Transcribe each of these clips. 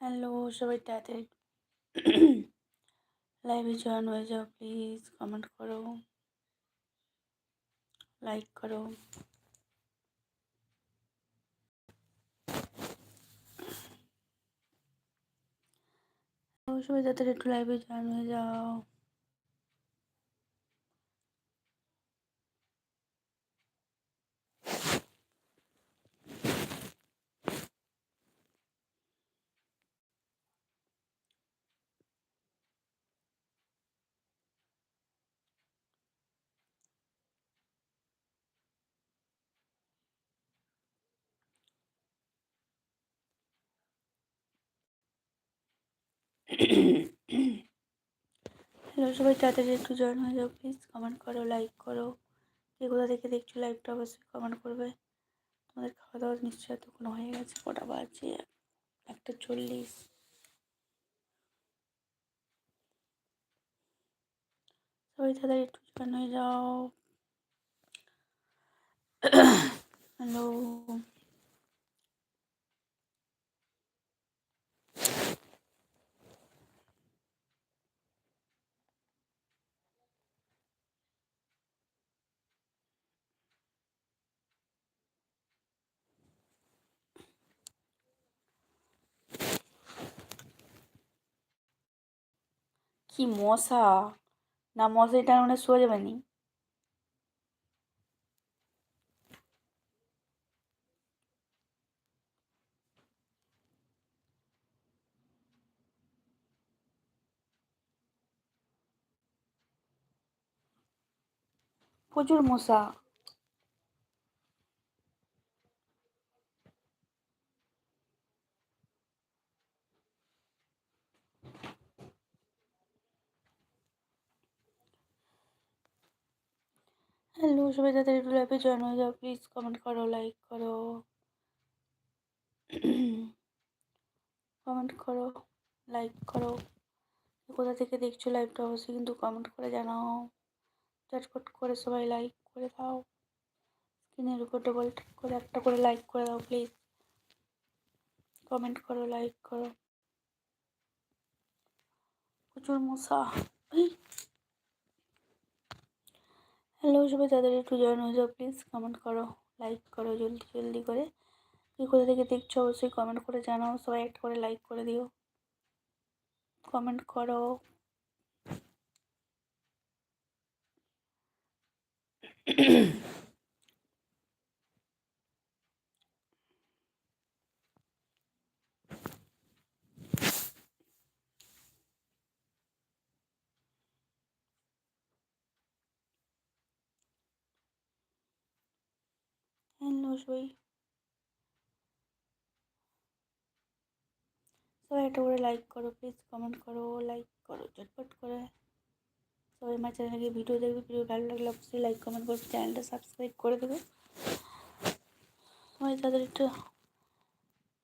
Hello সবাই তাড়াতাড়ি লাইভে জয়েন হয়ে যাও, প্লিজ। কমেন্ট করো। লাইক করো। সবাই যাতে একটু লাইভে জয়েন হয়ে যাও। হ্যালো সবাই তাড়াতাড়ি একটু জয়েন হয়ে যাও প্লিজ কমেন্ট করো লাইক করো। কে কোথা থেকে দেখছ লাইভটা অবশ্যই কমেন্ট করবে। তোমাদের খাওয়া দাওয়া নিশ্চয়ই তখন হয়ে গেছে, কটা বাজে? একটা চল্লিশ। সবাই তাড়াতাড়ি একটু জয়েন হয়ে যাও। হ্যালো কি মশা? না মশারি মানে শোয়া যাবে নি। প্রচুর মশা। হ্যালো সবাই তাদের একটু লাইভে জয়েন হয়ে যাও প্লিজ কমেন্ট করো লাইক করো। কমেন্ট করো লাইক করো। কোথা থেকে দেখছ লাইভটা অবশ্যই কিন্তু কমেন্ট করে জানাও। চটপট করে সবাই লাইক করে দাও। স্ক্রিনের উপর ডবল করে, একটা করে লাইক করে দাও প্লিজ কমেন্ট করো লাইক করো। প্রচুর মশা। হ্যালো সবাই তাদের একটু জয়েন হয়ে যাও প্লিজ কমেন্ট করো লাইক করো, জলদি জলদি করে। কি কোথা থেকে দেখছ, অবশ্যই কমেন্ট করে জানাও, সবাই একটা করে লাইক করে দিও। কমেন্ট করো। সবাই সবাই একটা করে লাইক করো প্লিজ কমেন্ট করো লাইক করো চটপট করে সবাই আমার চ্যানেলে ভিডিও দেখবে ভিডিও ভালো লাগলে অবশ্যই লাইক কমেন্ট করবে চ্যানেলটা সাবস্ক্রাইব করে দেবে সবাই তাদের একটা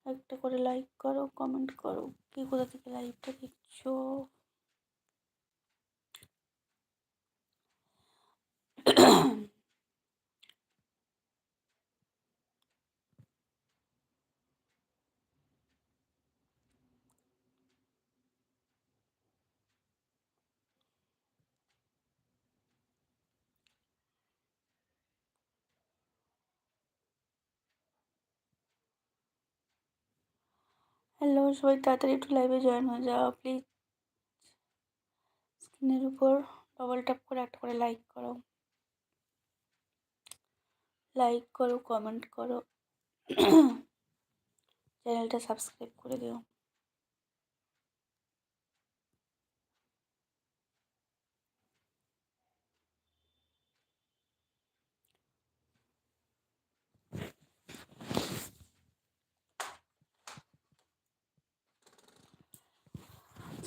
একটা করে লাইক করো কমেন্ট করো কি কোথা থেকে লাইকটা দেখছ হ্যালো, সবাই তাড়াতাড়ি একটু লাইভে জয়েন হয়ে যাও প্লিজ স্ক্রিনের উপর ডবল ট্যাপ করে একটা করে লাইক করো। লাইক করো কমেন্ট করো। চ্যানেলটা সাবস্ক্রাইব করে দিও।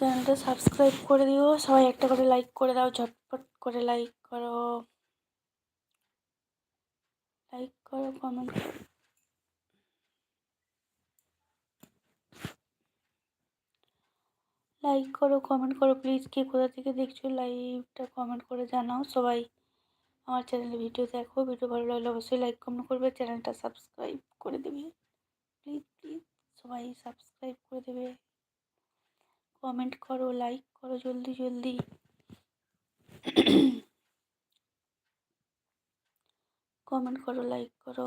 চ্যানেলটা সাবস্ক্রাইব করে দিও। সবাই একটা করে লাইক করে দাও, ঝটপট করে লাইক করো। লাইক করো, কমেন্ট লাইক করো, কমেন্ট করো, প্লিজ। কে কোথা থেকে দেখছ লাইভটা কমেন্ট করে জানাও। সবাই আমার চ্যানেলে ভিডিও দেখো, ভিডিও ভালো লাগলে অবশ্যই লাইক, কমেন্ট করবে। চ্যানেলটা সাবস্ক্রাইব করে দেবে। Please please. সবাই সাবস্ক্রাইব করে দেবে। কমেন্ট করো লাইক করো জলদি জলদি। কমেন্ট করো লাইক করো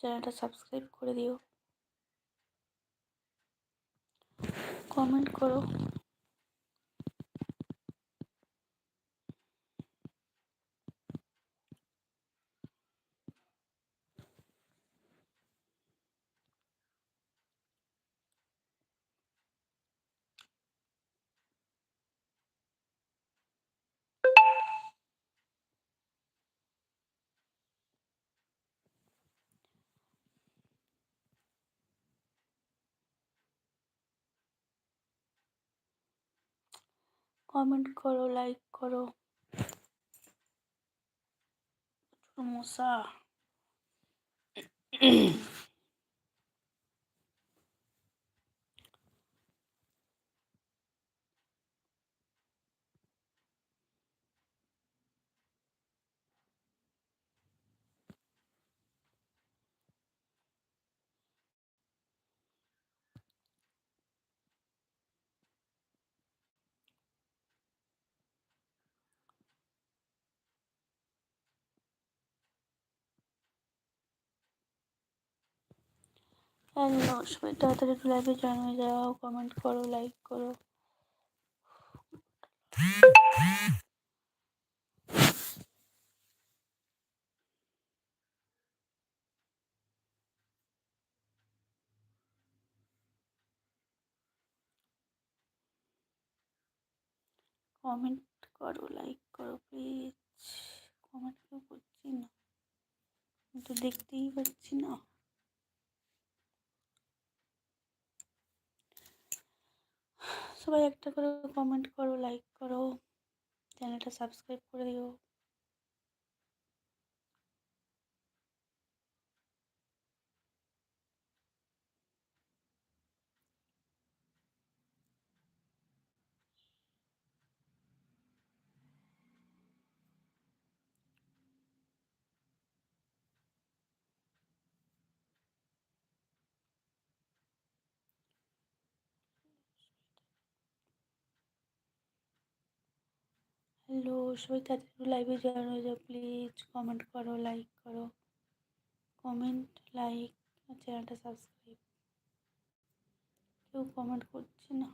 চ্যানেলটা সাবস্ক্রাইব করে দিও। কমেন্ট করো। কমেন্ট করো লাইক করো। মশা। হ্যালো সবাই তাড়াতাড়ি একটু লাইভে জয়েন হয়ে যাও কমেন্ট করো লাইক করো। কমেন্ট করো লাইক করো প্লিজ কমেন্ট করছি না। তো দেখতেই পাচ্ছি না। সবাই একটা করে কমেন্ট করো লাইক করো চ্যানেলটা সাবস্ক্রাইব করে দিও। হ্যালো তাড়াতাড়ি লাইভে জয়েন হয়ে যাও প্লিজ কমেন্ট করো লাইক করো কমেন্ট লাইক চ্যানেলটা সাবস্ক্রাইব কেউ কমেন্ট করছে না।